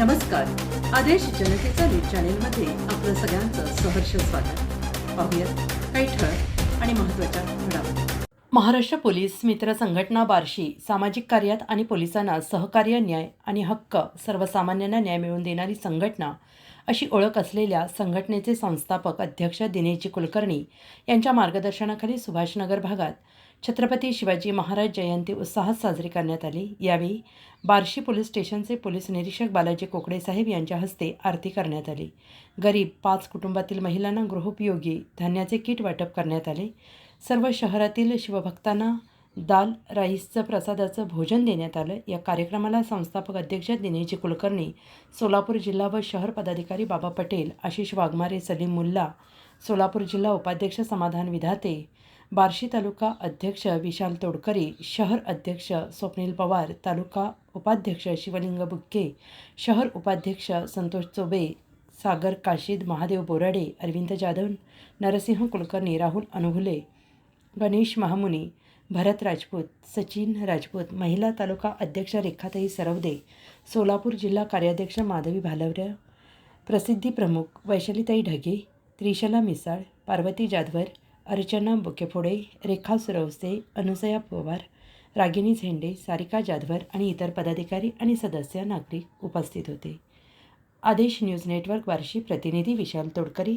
नमस्कार. आदेश जनतेचा न्यूज चॅनेलमध्ये आपलं सगळ्यांचं सहर्ष स्वागत. पाहूयात काही ठळक आणि महत्त्वाच्या घडामोडी. महाराष्ट्र पोलीस मित्र संघटना बार्शी सामाजिक कार्यात आणि पोलिसांना सहकार्य न्याय आणि हक्क सर्वसामान्यांना न्याय मिळवून देणारी संघटना अशी ओळख असलेल्या संघटनेचे संस्थापक अध्यक्ष दिनेशजी कुलकर्णी यांच्या मार्गदर्शनाखाली सुभाषनगर भागात छत्रपती शिवाजी महाराज जयंती उत्साहात साजरी करण्यात आली. यावेळी बार्शी पोलीस स्टेशनचे पोलीस निरीक्षक बालाजी कोकडे साहेब यांच्या हस्ते आरती करण्यात आली. गरीब पाच कुटुंबातील महिलांना गृहोपयोगी धान्याचे किट वाटप करण्यात आले. सर्व शहरातील शिवभक्तांना दाल राईसचं प्रसादाचं भोजन देण्यात आलं. या कार्यक्रमाला संस्थापक अध्यक्ष दिनेशजी कुलकर्णी सोलापूर जिल्हा व शहर पदाधिकारी बाबा पटेल आशिष वाघमारे सलीम मुल्ला सोलापूर जिल्हा उपाध्यक्ष समाधान विधाते बार्शी तालुका अध्यक्ष विशाल तोडकरी शहर अध्यक्ष स्वप्नील पवार तालुका उपाध्यक्ष शिवलिंग बुक्के शहर उपाध्यक्ष संतोष चोबे सागर काशीद महादेव बोराडे अरविंद जाधव नरसिंह कुलकर्णी राहुल अनुभुले गणेश महामुनी भरत राजपूत सचिन राजपूत महिला तालुका अध्यक्ष रेखाताई सरवदे सोलापूर जिल्हा कार्याध्यक्ष माधवी भालवरे प्रसिद्धी प्रमुख वैशालीताई ढगे त्रिशला मिसाळ पार्वती जाधवर अर्चना बुकेफोडे रेखा सुरवसे अनुसया पवार रागिनी झेंडे सारिका जाधवर आणि इतर पदाधिकारी आणि सदस्य नागरिक उपस्थित होते. आदेश न्यूज नेटवर्क वार्षिक प्रतिनिधी विशाल तोडकरी